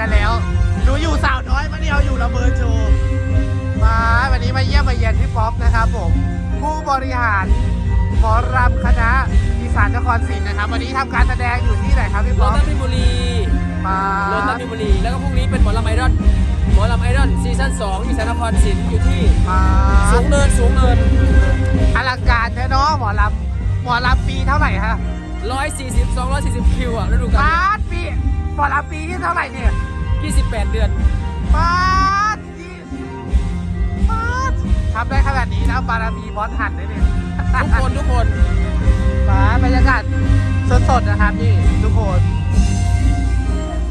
กันแล้ว หนูอยู่สาวน้อยวันเดียวอยู่ระเบิดโชว์มาวันนี้มาเยี่ยมมาเยียนพี่ป๊อปนะครับผม ผู้บริหารหมอรำคณะอีสานนครศรีนะครับ วันนี้ทำการแสดงอยู่ที่ไหนครับพี่รป๊อถปน้ำพิมบุรีมารถน้ำพิมบุรี แล้วก็พรุ่งนี้เป็นหมอลำไอดอลหมอลำไอดอลซีซั่น2อีสานนครศรีอยู่ที่ มาสูงเนินสูงเนิน อลังการแท้เนาะหมอลำหมอลำปีเท่าไหร่ฮะ140 240 คิวอะฤดูกาบาลสปีหมอลำปีที่เท่าไหร่เนี่ย 28 เดือนบาสที่บาสทำได้ขนาดนี้แล้วบารมีบอสหันได้เลยทุกคนทุกคนป้าบรรยากาศสดๆนะครับนี่ทุกคน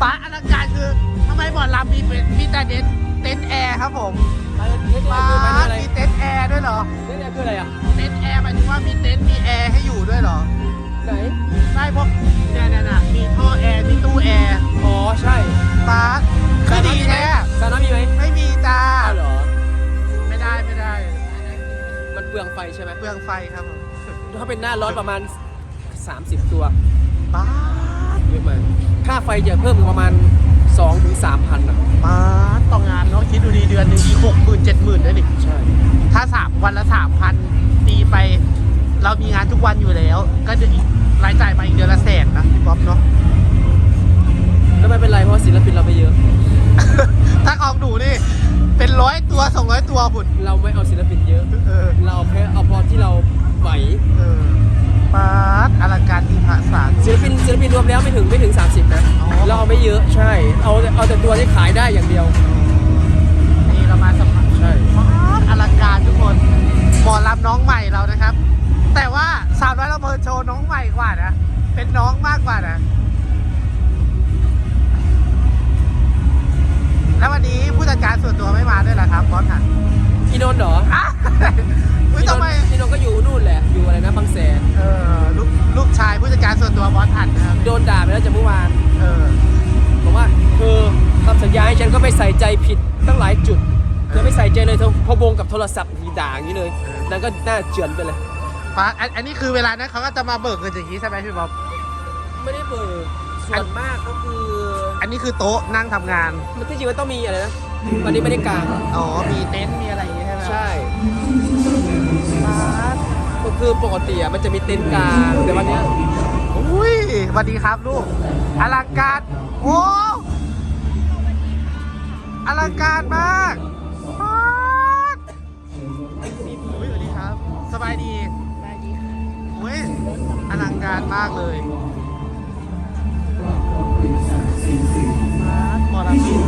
ป้าอลังการคือทำไมหมอลำมีเป็นมีแต่เต็นท์เต็นท์แอร์ครับผมไปเล่นป้าคืออะไรมีเต็นท์แอร์ด้วยเหรอเล่นคืออะไรอะ เต็นท์แอร์หมายถึงว่ามีเต็นท์มีแอร์ให้อยู่ด้วยเหรอ ไหน ได้พวกเเป็นหน้าร้อนประมาณ 30 ตัวป้าเยอะมากค่าไฟจะเพิ่มประมาณ2ถึง3พันอะป้าต่องานเนาะคิดดูดีเดือนหนึ่งอีกหกหมื่นเจ็ดหมื่นได้ดิใช่ถ้าสามวันละสามพันตีไป เรามีงานทุกวันอยู่แล้ว ก็จะอีกรายจ่ายมาอีกเดือนละแสนนะพี่ป๊อปเนาะ แล้วไม่เป็นไรเพราะศิลปินเราไม่เยอะ ถ้าของหนูนี่ เป็นร้อยตัวสองร้อยตัวผุนเราไม่เอาศิลปินเยอะ เออ เราแค่เอาพอที่เรา ไหวเออป๊าดอลังการดีภาษาศิลปินศิลปินรวมแล้วไม่ถึงไม่ถึง 30 นะอ๋อเราเอาไม่เยอะใช่ เอาแต่เอาแต่ตัวที่ขายได้อย่างเดียว นี่เรามาสัมผัสใช่ป๊าดอลังการทุกคนหมอลำน้องใหม่เรานะครับ แต่ว่าสาวน้อยเราเพิร์โชว์น้องใหม่กว่านะ เป็นน้องมากกว่านะ ก็ไม่ใส่ใจผิดตั้งหลายจุดเธอไม่ใส่ใจเลยเธอพะวงกับโทรศัพท์มีด่าอย่างนี้เลยเออนั่นก็น่าเจือนไปเลยป้าอันอันนี้คือเวลานั้นเขาก็จะมาเบิกเงินอย่างนี้ใช่ไหมพี่บ๊อบ ไม่ได้เบิกส่วนมากก็คืออันนี้คือโต๊ะนั่งทำงาน มันที่จริงมันต้องมีอะไรนะวันนี้ไม่ได้กลางอ๋อ มีเต็นท์มีอะไรอย่างงี้ใช่ไหมใช่ป้าดก็คือปกติอะมันจะมีเต็นท์กลางแต่วันเนี้ยอุ้ยสวัสดีครับลูกอลังการโอ้ อลังการมากป้าดอุ้ยสวัสดีครับ สบายดีสวัสดีค่ะเว้ยอลังการมากเลยหมอลำซิ่ง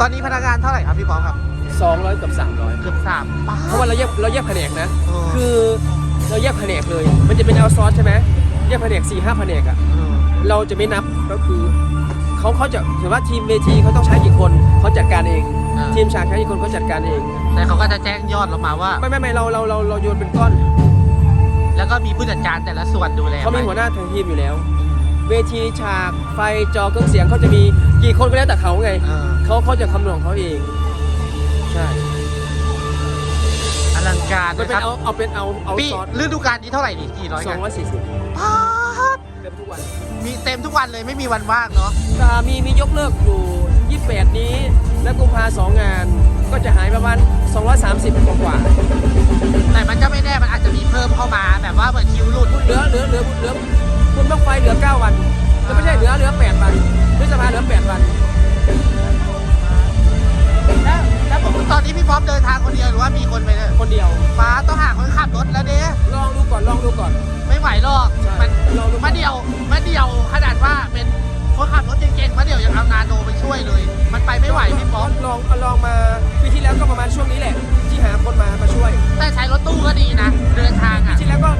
ตอนนี้พนักงานเท่าไหร่ครับพี่ป๊อปครับ 200กับ300 เกือบสามป้าเพราะว่าเราแยกเราแยกแผนกนะ เออ คือเราแยกแผนกเลย มันจะเป็นเอาซอสใช่ไหมแยกแผนก4 5แผนกอะเออเราจะไม่นับก็คือ เขาเขาจะถือว่าทีมเวทีเขาต้องใช้กี่คนเขาจัดการเอง อ่า ทีมฉากใช้กี่คนเขาจัดการเอง แต่เขาก็จะแจ้งยอดเรามาว่า ไม่ไม่ไม่เราเราเราเราโยนเป็นก้อนแล้วก็มีผู้จัดการแต่ละส่วนดูแลเขามีไปหัวหน้าทางทีมอยู่แล้ว เวทีฉากไฟจอเครื่องเสียงเขาจะมีกี่คนก็แล้วแต่เขาไงเออเขาเขาจะคำนวณของเขาเอง ใช่อลังการมันนะเป็คนรับเอาเอาเป็นเอาเอาปีซอสฤดูกาลนี้เท่าไหร่นี่กี่ร้อยสกัอนงร้อยสี่สิบ ป๊าดเต็มทุกวันมีเต็มทุกวันเลยไม่มีวันว่างเนาะแต่มีมียกเลิกอยู่ 28 นี้ และกุมภาสองงาน ก็จะหายประมาณ 230กว่ากว่าแต่มันก็ไม่แน่มันอาจจะมีเพิ่มเข้ามาแบบว่าเหมือนคิวหลุดเหลือเหลือเหลือเหลือคุณบ้างไฟเหลือ 9 วันแล้วไม่ใช่เหลือเหลือ 8 วันพฤษภาเหลือ 8 วัน นนี้พี่ป๊อปเดินทางคนเดียวหรือว่ามีคนไปเลยคนเดียว ฟ้าต้องหาคนขับรถแล้วเด้ลองดูก่อนลองดูก่อน ไม่ไหวหรอก ใช่มันลองดูมาเดียวมาเดียวขนาดว่าเป็นคนขับรถเก่งๆมาเดียวยังเอานาโนไปช่วยเลย มันไปไม่ไหวพี่ป๊อปลองเอาลองมาปีที่แล้วก็ประมาณช่วงนี้แหละ ที่หาคนมามาช่วยแต่ใช้รถตู้ก็ดีนะ เดินทางปีอะ ที่แล้วก็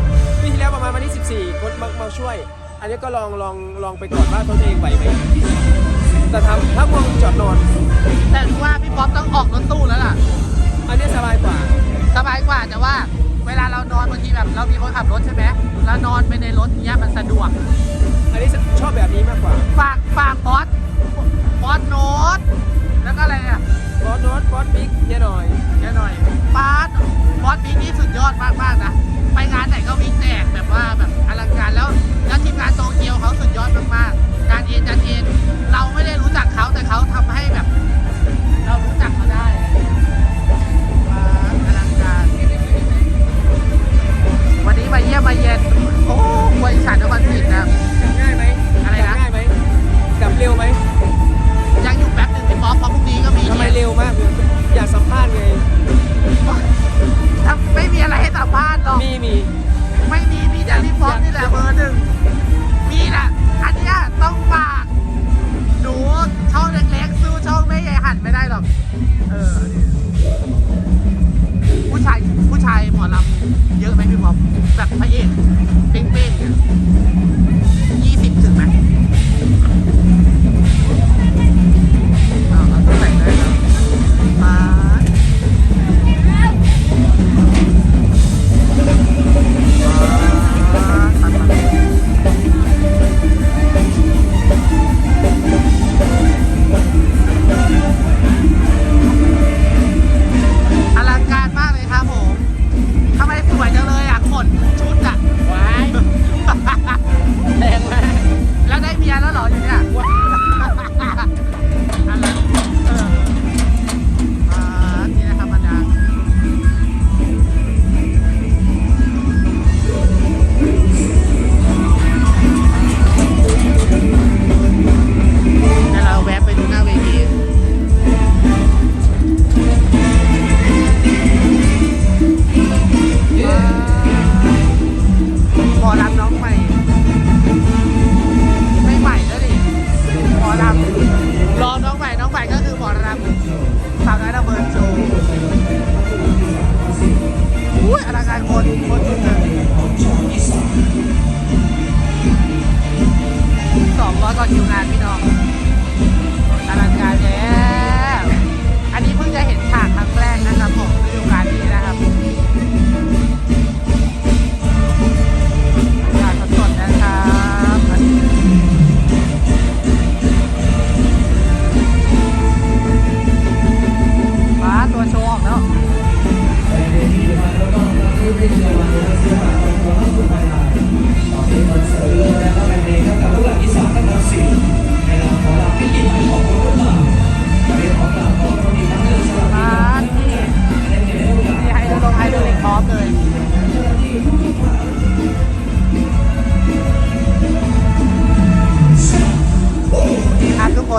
ปีที่แล้วประมาณวันที่ 14 คนมามาช่วย อันนี้ก็ลองลองลองไปก่อนว่าตนเองไหวไหม แต่ทำถ้าง่วงจอดนอน แต่รู้ว่าพี่ป๊อปต้องออกรถตู้แล้วล่ะ อันนี้สบายกว่า สบายกว่าแต่ว่า เวลาเรานอนบางทีแบบเรามีคนขับรถใช่ไหมเรานอนไปในรถเนี้ยมันสะดวก อันนี้ชอบแบบนี้มากกว่า ฝากฝากบอปป๊อปโน้ตแล้วก็อะไรนะป๊อปโน้ตป๊อปบิ๊กเยอะหน่อยเยอะหน่อยป๊อป๊อปบิ๊กนี่สุดยอดมากมากนะไปงานไหนก็วิ่งแตกแบบว่าแบบอลังการแล้วแล้วทีมงานโตเกียวเขาสุดยอดมากๆ จานเอ็นจานเอ็นเราไม่ได้รู้จักเขาแต่เขาทำให้แบบ เอก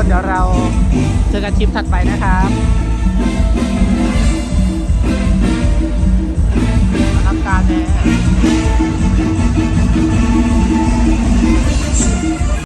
เดี๋ยวเราเจอกันชิปถัดไปนะครับรับการแน่